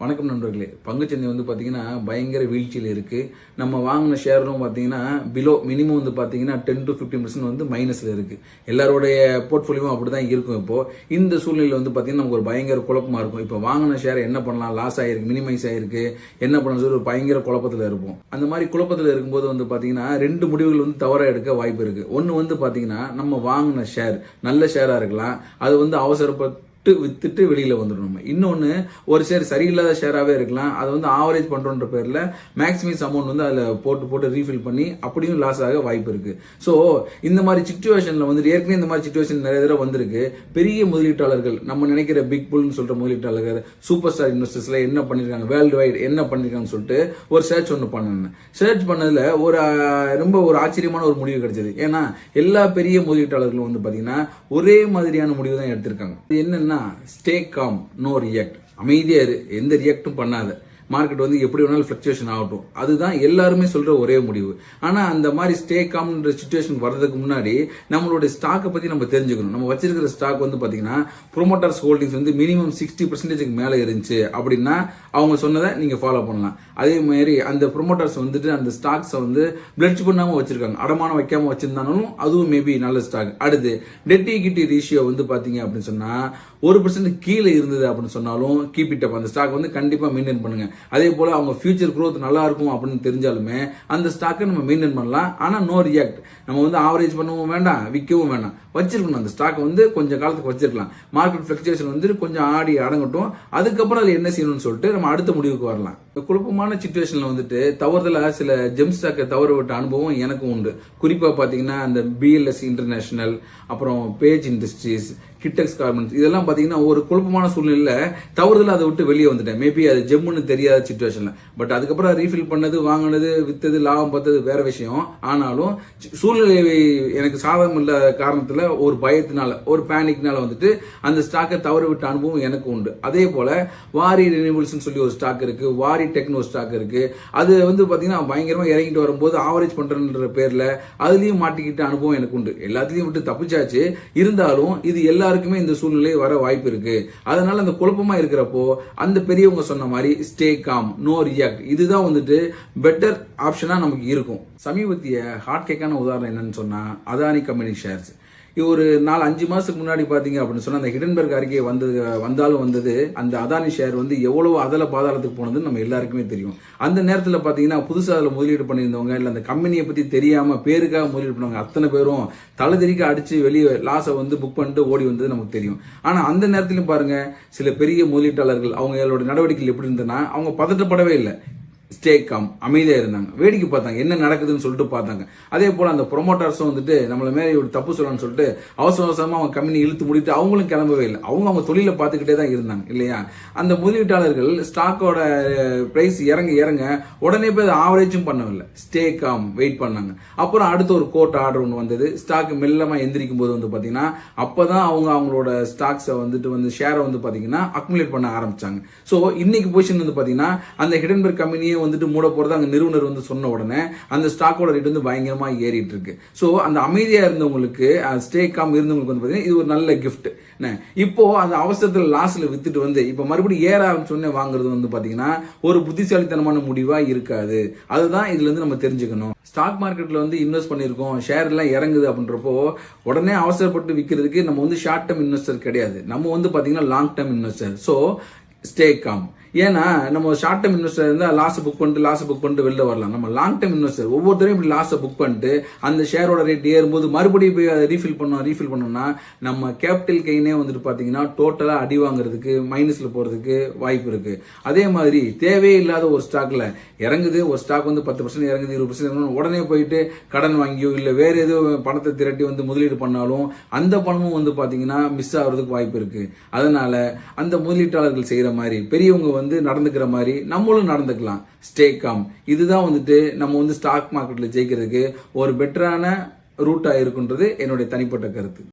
வணக்கம் நண்பர்களே. பங்குச்சந்தை வந்து பார்த்தீங்கன்னா பயங்கர வீழ்ச்சியில் இருக்குது நம்ம வாங்கின ஷேரும் பார்த்தீங்கன்னா பிலோ மினிமம் வந்து பார்த்தீங்கன்னா டென் டு ஃபிஃப்டின் பர்சன்ட் வந்து மைனஸில் இருக்குது எல்லாருடைய போர்ட்ஃபோலியோவும் அப்படி தான் இருக்கும் இப்போது இந்த சூழ்நிலையில் வந்து பார்த்தீங்கன்னா நமக்கு ஒரு பயங்கர குழப்பமாக இருக்கும். இப்போ வாங்கின ஷேர் என்ன பண்ணலாம்? லாஸ் ஆகிருக்கு மினிமைஸ் ஆகிருக்கு என்ன பண்ணலாம் சொல்லி ஒரு பயங்கர குழப்பத்தில் இருப்போம். அந்த மாதிரி குழப்பத்தில் இருக்கும்போது வந்து பார்த்தீங்கன்னா ரெண்டு முடிவுகள் வந்து தவறாக எடுக்க வாய்ப்பு இருக்குது ஒன்று வந்து பார்த்தீங்கன்னா நம்ம வாங்கின ஷேர் நல்ல ஷேராக இருக்கலாம். அது வந்து அவசரப்பட்டு விட்டு வித்துட்டு வெளியில் வந்துடும் நம்ம. இன்னொன்று ஒரு ஷேர் சரியில்லாத ஷேராகவே இருக்கலாம். அதை வந்து ஆவரேஜ் பண்ணுறோன்ற பேரில் மேக்ஸிமைஸ் அமௌண்ட் வந்து அதில் போட்டு போட்டு ரீஃபில் பண்ணி அப்படியும் லாஸ் ஆக வாய்ப்பு இருக்குது ஸோ இந்த மாதிரி சுச்சுவேஷனில் வந்து ஏற்கனவே இந்த மாதிரி சுச்சுவேஷன் நிறைய தடவை வந்திருக்கு. பெரிய முதலீட்டாளர்கள் நம்ம நினைக்கிற பிக் புல்னு சொல்கிற முதலீட்டாளர்கள் சூப்பர் ஸ்டார் இன்வெஸ்டர்ஸில் என்ன பண்ணியிருக்காங்க வேர்ல்டு வைட் என்ன பண்ணிருக்காங்கன்னு சொல்லிட்டு ஒரு சர்ச் ஒன்று பண்ணேன். சர்ச் பண்ணதில் ஒரு ரொம்ப ஒரு ஆச்சரியமான ஒரு முடிவு கிடைச்சது. ஏன்னா எல்லா பெரிய முதலீட்டாளர்களும் வந்து பார்த்தீங்கன்னா ஒரே மாதிரியான முடிவு தான் எடுத்திருக்காங்க. என்னென்னா என்னன்னா ஸ்டே காம் நோ ரியாக்ட் அமைதியாக இரு எந்த ரியாக்டும் பண்ணாத. மார்க்கெட் வந்து எப்படி வேணாலும் ஃப்ளக்சுவேஷன் ஆகட்டும். அதுதான் எல்லாருமே சொல்கிற ஒரே முடிவு. ஆனால் அந்த மாதிரி ஸ்டே காம்ன்ற சுச்சுவேஷன் வர்றதுக்கு முன்னாடி நம்மளுடைய ஸ்டாக்கை பற்றி நம்ம தெரிஞ்சுக்கணும். நம்ம வச்சிருக்கிற ஸ்டாக் வந்து பார்த்தீங்கன்னா ப்ரொமோட்டர்ஸ் ஹோல்டிங்ஸ் வந்து மினிமம் சிக்ஸ்டி பர்சன்டேஜுக்கு மேலே இருந்துச்சு அப்படின்னா அவங்க சொன்னதை நீங்கள் ஃபாலோ பண்ணலாம். அதே மாதிரி அந்த ப்ரொமோட்டர்ஸ் வந்துட்டு அந்த ஸ்டாக்ஸை வந்து பிளட்ஜ் பண்ணாமல் வச்சிருக்காங்க. அடமானம் வைக்காமல் வச்சிருந்தாலும் அதுவும் மேபி நல்ல ஸ்டாக் அடுத்து டெட் ஈக்விட்டி ரேஷியோ வந்து பார்த்தீங்க அப்படின்னு சொன்னால் ஒரு பர்சன்ட் கீழே இருந்தது அப்படின்னு சொன்னாலும் கீப் இட் அப் அந்த ஸ்டாக் வந்து கண்டிப்பாக மெயின்டைன் பண்ணுங்கள் அதே போல் அவங்க ஃபியூச்சர் க்ரோத் நல்லா இருக்கும் அப்படின்னு தெரிஞ்சாலுமே அந்த ஸ்டாக்கை நம்ம மெயின்டைன் பண்ணலாம். ஆனால் நோ ரியாக்ட் நம்ம வந்து ஆவரேஜ் பண்ணவும் வேண்டாம் விற்கவும் வேண்டாம். வச்சிருக்கணும். அந்த ஸ்டாக் வந்து கொஞ்சம் காலத்துக்கு வச்சிருக்கலாம். மார்க்கெட் ஃபிளக்சுவேஷன் வந்து கொஞ்சம் ஆடி அடங்கட்டும். அதுக்கப்புறம் அதில் என்ன செய்யணும்னு சொல்லிட்டு நம்ம அடுத்த முடிவுக்கு வரலாம். இந்த குழப்பமான சுச்சுவேஷனில் வந்துட்டு தவறுதலா சில ஜெம் ஸ்டாக்கை தவற விட்ட அனுபவம் எனக்கும் உண்டு. குறிப்பாக பார்த்தீங்கன்னா அந்த பிஎல்எஸ் இன்டர்நேஷனல் அப்புறம் பேஜ் இண்டஸ்ட்ரீஸ் கிட்டெக்ஸ் கார்மெண்ட்ஸ் இதெல்லாம் பார்த்தீங்கன்னா ஒரு குழப்பமான சூழ்நிலையில் தவறுதலா அதை விட்டு வெளியே வந்துட்டேன். மேபி அது ஜெம்முன்னு தெரியும் சுச்சுவேஷன்ல பட் அதுக்கப்புறம் ரீஃபில் பண்ணது வாங்கினது வித்தது லாபம் பார்த்தது வேற விஷயம். ஆனாலும் சூழ்நிலை எனக்கு சாதகம் இல்லாத காரணத்துல ஒரு பயத்தினால ஒரு பேனிக்னால வந்துட்டு அந்த ஸ்டாக்கை தவறு விட்ட அனுபவம் எனக்கு உண்டு. அதே போல வாரி ரினிவல்ஸ் சொல்லி ஒரு ஸ்டாக் இருக்கு வாரி டெக்னோ ஸ்டாக் இருக்கு. அது வந்து பாத்தீங்கன்னா பயங்கரமா இறங்கிட்டு வரும்போது ஆவரேஜ் பண்ணுறன்ற பேர்ல அதுலயும் மாட்டிக்கிட்ட அனுபவம் எனக்கு உண்டு. எல்லாத்துலயும் விட்டு தப்பிச்சாச்சு. இருந்தாலும் இது எல்லாருக்குமே இந்த சூழ்நிலை வர வாய்ப்பு இருக்கு. அதனால அந்த குழப்பமா இருக்கிறப்போ அந்த பெரியவங்க சொன்ன மாதிரி ஸ்டே காம் நோ ரியாக்ட் இதுதான் வந்துட்டு பெட்டர் ஆப்ஷனாக நமக்கு இருக்கும். சமீபத்திய ஹார்ட் கேக்கான உதாரணம் என்னன்னு சொன்னா அதானி கம்பெனி ஷேர்ஸ் ஒரு நாலு அஞ்சு மாசத்துக்கு முன்னாடி பாத்தீங்க அப்படின்னு சொன்னா அந்த ஹிடன்பர்க் அறிக்கை வந்தது வந்தாலும் வந்தது அந்த அதானி ஷேர் வந்து எவ்வளவு அதல பாதாளத்துக்கு போனதுன்னு நம்ம எல்லாருக்குமே தெரியும். அந்த நேரத்துல பாத்தீங்கன்னா புதுசா அதுல முதலீடு பண்ணியிருந்தவங்க இல்ல அந்த கம்பெனியை பத்தி தெரியாம பேருக்காக முதலீடு பண்ணவங்க அத்தனை பேரும் தலைதெறிக்க அடிச்சு வெளியே லாஸை வந்து புக் பண்ணிட்டு ஓடி வந்தது நமக்கு தெரியும். ஆனா அந்த நேரத்திலும் பாருங்க சில பெரிய முதலீட்டாளர்கள் அவங்களோட நடவடிக்கைகள் எப்படி இருந்ததுன்னா அவங்க பதட்டப்படவே இல்லை. ஸ்டே கம் அமைதியாக இருந்தாங்க. வேடிக்கை பார்த்தாங்க என்ன நடக்குதுன்னு சொல்லிட்டு பார்த்தாங்க. அதே போல் அந்த ப்ரொமோட்டர்ஸும் வந்துட்டு நம்மள மேலே ஒரு தப்பு சொல்லணும்னு சொல்லிட்டு அவசர அவசரமாக அவங்க கம்பெனி இழுத்து முடிட்டு அவங்களும் கிளம்பவே இல்லை. அவங்க அவங்க தொழிலை பார்த்துக்கிட்டே தான் இருந்தாங்க இல்லையா? அந்த முதலீட்டாளர்கள் ஸ்டாக்கோட ப்ரைஸ் இறங்க இறங்க உடனே போய் ஆவரேஜும் பண்ணவில்லை. ஸ்டே காம் வெயிட் பண்ணாங்க. அப்புறம் அடுத்த ஒரு கோர்ட் ஆர்டர் ஒன்று வந்தது. ஸ்டாக் மெல்லமாக எந்திரிக்கும் போது வந்து பார்த்திங்கன்னா அப்போ தான் அவங்க அவங்களோட ஸ்டாக்ஸை வந்துட்டு வந்து ஷேரை வந்து பார்த்தீங்கன்னா அக்குமுலேட் பண்ண ஆரம்பித்தாங்க ஸோ இன்னைக்கு பொசிஷன் வந்து பார்த்தீங்கன்னா அந்த ஹிடன்பர்க் கம்பெனியை வந்துட்டு மூட போறது அங்க நிறுவனர் வந்து சொன்ன உடனே அந்த ஸ்டாக்கோட ரேட் வந்து பயங்கரமா ஏறிட்டு இருக்கு. ஸோ அந்த அமைதியா இருந்தவங்களுக்கு ஸ்டே காம் இருந்தவங்களுக்கு வந்து பாத்தீங்கன்னா இது ஒரு நல்ல கிஃப்ட் இப்போ அந்த அவசரத்துல லாஸ்ல வித்துட்டு வந்து இப்போ மறுபடியும் ஏற ஆரம்பிச்சோடனே வாங்குறது வந்து பாத்தீங்கன்னா ஒரு புத்திசாலித்தனமான முடிவா இருக்காது. அதுதான் இதுல இருந்து நம்ம தெரிஞ்சுக்கணும். ஸ்டாக் மார்க்கெட்ல வந்து இன்வெஸ்ட் பண்ணியிருக்கோம் ஷேர் எல்லாம் இறங்குது அப்படின்றப்போ உடனே அவசரப்பட்டு விற்கிறதுக்கு நம்ம வந்து ஷார்ட் டேர்ம் இன்வெஸ்டர் கிடையாது. நம்ம வந்து பாத்தீங்கன்னா long term investor so stay calm ஏன்னா நம்ம ஷார்ட் டேர்ம் இன்வெஸ்டர் இருந்தால் லாஸ் புக் பண்ணிட்டு லாஸ் புக் பண்ணிட்டு வெளில வரலாம். நம்ம லாங் டேர்ம் இன்வெஸ்டர் ஒவ்வொருத்தரையும் இப்படி லாஸை புக் பண்ணிட்டு அந்த ஷேரோட ரேட் ஏறும்போது மறுபடியும் போய் அதை ரீஃபில் பண்ணோம் ரீஃபில் பண்ணோம்னா நம்ம கேபிட்டல் கெயினே வந்துட்டு பார்த்தீங்கன்னா டோட்டலாக அடி வாங்குறதுக்கு மைனஸில் போகிறதுக்கு வாய்ப்பு இருக்குது அதே மாதிரி தேவையே இல்லாத ஒரு ஸ்டாக்ல இறங்குது ஒரு ஸ்டாக் வந்து பத்து பர்சன்ட் இறங்குது இருபது பர்சன்ட் உடனே போயிட்டு கடன் வாங்கியோ இல்லை வேறு எதுவும் பணத்தை திரட்டி வந்து முதலீடு பண்ணாலும் அந்த பணமும் வந்து பார்த்தீங்கன்னா மிஸ் ஆகுறதுக்கு வாய்ப்பு இருக்குது அதனால் அந்த முதலீட்டாளர்கள் செய்கிற மாதிரி பெரியவங்க வந்து வந்து நடந்துக்கிற மாதிரி நம்மளும் நடந்துக்கலாம். ஸ்டே காம் இதுதான் வந்துட்டு நம்ம வந்து ஸ்டாக் மார்க்கெட்டில் ஜெயிக்கிறதுக்கு ஒரு பெட்டரான ரூட்டாக இருக்குன்றது என்னுடைய தனிப்பட்ட கருத்து.